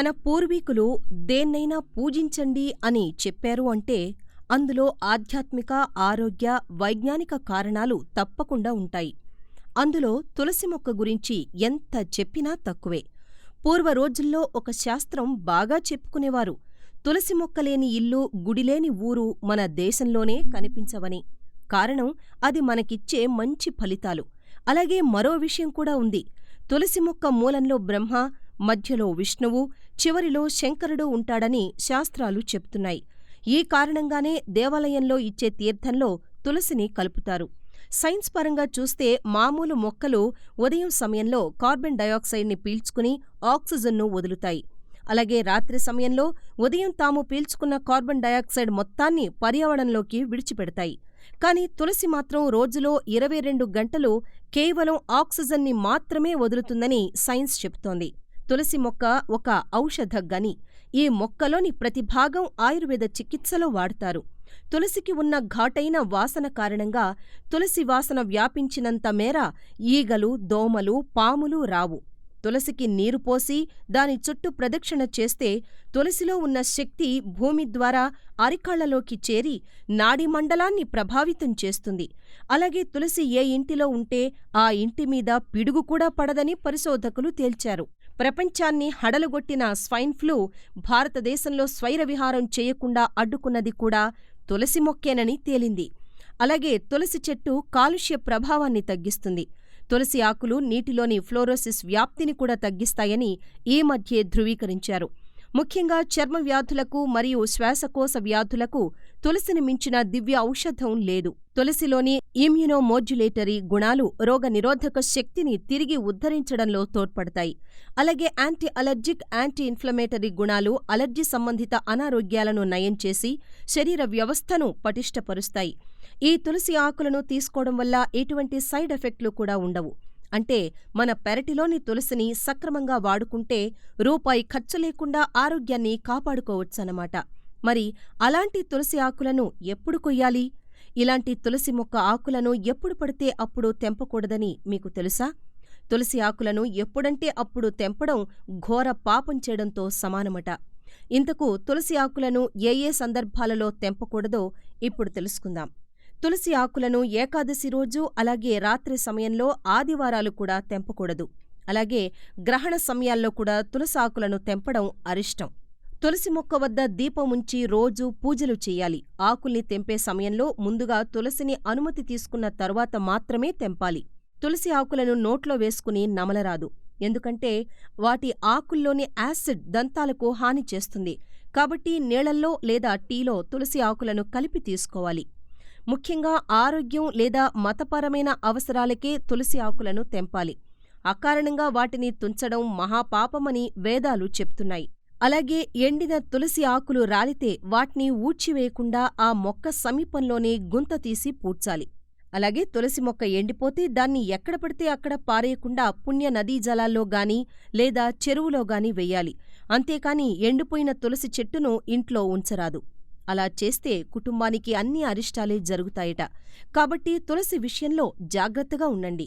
మన పూర్వీకులు దేన్నైనా పూజించండి అని చెప్పారు అంటే అందులో ఆధ్యాత్మిక ఆరోగ్య వైజ్ఞానిక కారణాలు తప్పకుండా ఉంటాయి. అందులో తులసి మొక్క గురించి ఎంత చెప్పినా తక్కువే. పూర్వ రోజుల్లో ఒక శాస్త్రం బాగా చెప్పుకునేవారు. తులసి మొక్కలేని ఇల్లు గుడిలేని ఊరు మన దేశంలోనే కనిపించవని. కారణం అది మనకిచ్చే మంచి ఫలితాలు. అలాగే మరో విషయం కూడా ఉంది. తులసి మొక్క మూలంలో బ్రహ్మ మధ్యలో విష్ణువు చివరిలో శంకరుడు ఉంటాడని శాస్త్రాలు చెప్తున్నాయి ఈ కారణంగానే దేవాలయంలో ఇచ్చే తీర్థంలో తులసిని కలుపుతారు. సైన్స్ పరంగా చూస్తే మామూలు మొక్కలు ఉదయం సమయంలో కార్బన్ డయాక్సైడ్ని పీల్చుకుని ఆక్సిజన్ను వదులుతాయి. అలాగే రాత్రి సమయంలో ఉదయం తాము పీల్చుకున్న కార్బన్ డయాక్సైడ్ మొత్తాన్ని పర్యావరణంలోకి విడిచిపెడతాయి. కానీ తులసి మాత్రం రోజులో ఇరవై రెండు గంటలు కేవలం ఆక్సిజన్ని మాత్రమే వదులుతుందని సైన్స్ చెబుతోంది. తులసి మొక్క ఒక ఔషధ గని. ఈ మొక్కలోని ప్రతి భాగం ఆయుర్వేద చికిత్సలో వాడతారు. తులసికి ఉన్న ఘాటైన వాసన కారణంగా తులసి వాసన వ్యాపించినంత మేర ఈగలు దోమలు పాములు రావు. తులసికి నీరు పోసి దాని చుట్టూ ప్రదక్షిణ చేస్తే తులసిలో ఉన్న శక్తి భూమి ద్వారా అరికాళ్ళలోకి చేరి నాడి మండలాన్ని ప్రభావితం చేస్తుంది. అలాగే తులసి ఏ ఇంటిలో ఉంటే ఆ ఇంటి మీద పిడుగు కూడా పడదని పరిశోధకులు తేల్చారు. ప్రపంచాన్ని హడలుగొట్టిన స్వైన్ ఫ్లూ భారతదేశంలో స్వైరవిహారం చేయకుండా అడ్డుకున్నది కూడా తులసి మొక్కేనని తేలింది. అలాగే తులసి చెట్టు కాలుష్య ప్రభావాన్ని తగ్గిస్తుంది. తులసి ఆకులు నీటిలోని ఫ్లోరోసిస్ వ్యాప్తిని కూడా తగ్గిస్తాయని ఈ మధ్యే ధృవీకరించారు. ముఖ్యంగా చర్మ వ్యాధులకు మరియు శ్వాసకోశ వ్యాధులకు తులసిని మించిన దివ్య ఔషధం లేదు. తులసిలోని ఇమ్యునోమోడ్యులేటరీ గుణాలు రోగ నిరోధక శక్తిని తిరిగి ఉద్ధరించడంలో తోడ్పడతాయి. అలాగే యాంటీ అలర్జిక్ యాంటీ ఇన్ఫ్లమేటరీ గుణాలు అలర్జీ సంబంధిత అనారోగ్యాలను నయం చేసి శరీర వ్యవస్థను పటిష్టపరుస్తాయి. ఈ తులసి ఆకులను తీసుకోవడం వల్ల ఎటువంటి సైడ్ ఎఫెక్ట్లు కూడా ఉండవు. అంటే మన పెరటిలోని తులసిని సక్రమంగా వాడుకుంటే రూపాయి ఖర్చు లేకుండా ఆరోగ్యాన్ని కాపాడుకోవచ్చన్నమాట. మరి అలాంటి తులసి ఆకులను ఎప్పుడు కొయ్యాలి? ఇలాంటి తులసి మొక్క ఆకులను ఎప్పుడు పడితే అప్పుడు తెంపకూడదని మీకు తెలుసా? తులసి ఆకులను ఎప్పుడంటే అప్పుడు తెంపడం ఘోర పాపం చేయడంతో సమానమట. ఇంతకు తులసి ఆకులను ఏ ఏ సందర్భాలలో తెంపకూడదో ఇప్పుడు తెలుసుకుందాం. తులసి ఆకులను ఏకాదశి రోజు అలాగే రాత్రి సమయంలో ఆదివారాలు కూడా తెంపకూడదు. అలాగే గ్రహణ సమయాల్లో కూడా తులసి ఆకులను తెంపడం అరిష్టం. తులసి మొక్క వద్ద దీపముంచి రోజూ పూజలు చేయాలి. ఆకుల్ని తెంపే సమయంలో ముందుగా తులసిని అనుమతి తీసుకున్న తర్వాత మాత్రమే తెంపాలి. తులసి ఆకులను నోట్లో వేసుకుని నమలరాదు. ఎందుకంటే వాటి ఆకుల్లోని యాసిడ్ దంతాలకు హాని చేస్తుంది. కాబట్టి నీళ్ళల్లో లేదా టీలో తులసి ఆకులను కలిపి తీసుకోవాలి. ముఖ్యంగా ఆరోగ్యం లేదా మతపరమైన అవసరాలకే తులసి ఆకులను తెంపాలి. అకారణంగా వాటిని తుంచడం మహాపాపమని వేదాలు చెప్తున్నాయి. అలాగే ఎండిన తులసి ఆకులు రాలితే వాటిని ఊడ్చివేయకుండా ఆ మొక్క సమీపంలోనే గుంత తీసి పూడ్చాలి. అలాగే తులసి మొక్క ఎండిపోతే దాన్ని ఎక్కడ పడితే అక్కడ పారేయకుండా పుణ్య నదీ జలాల్లో గాని లేదా చెరువులో గాని వెయ్యాలి అంతేకాని ఎండిపోయిన తులసి చెట్టును ఇంట్లో ఉంచరాదు. అలా చేస్తే కుటుంబానికి అన్ని అరిష్టాలే జరుగుతాయట. కాబట్టి తులసి విషయంలో జాగ్రత్తగా ఉండండి.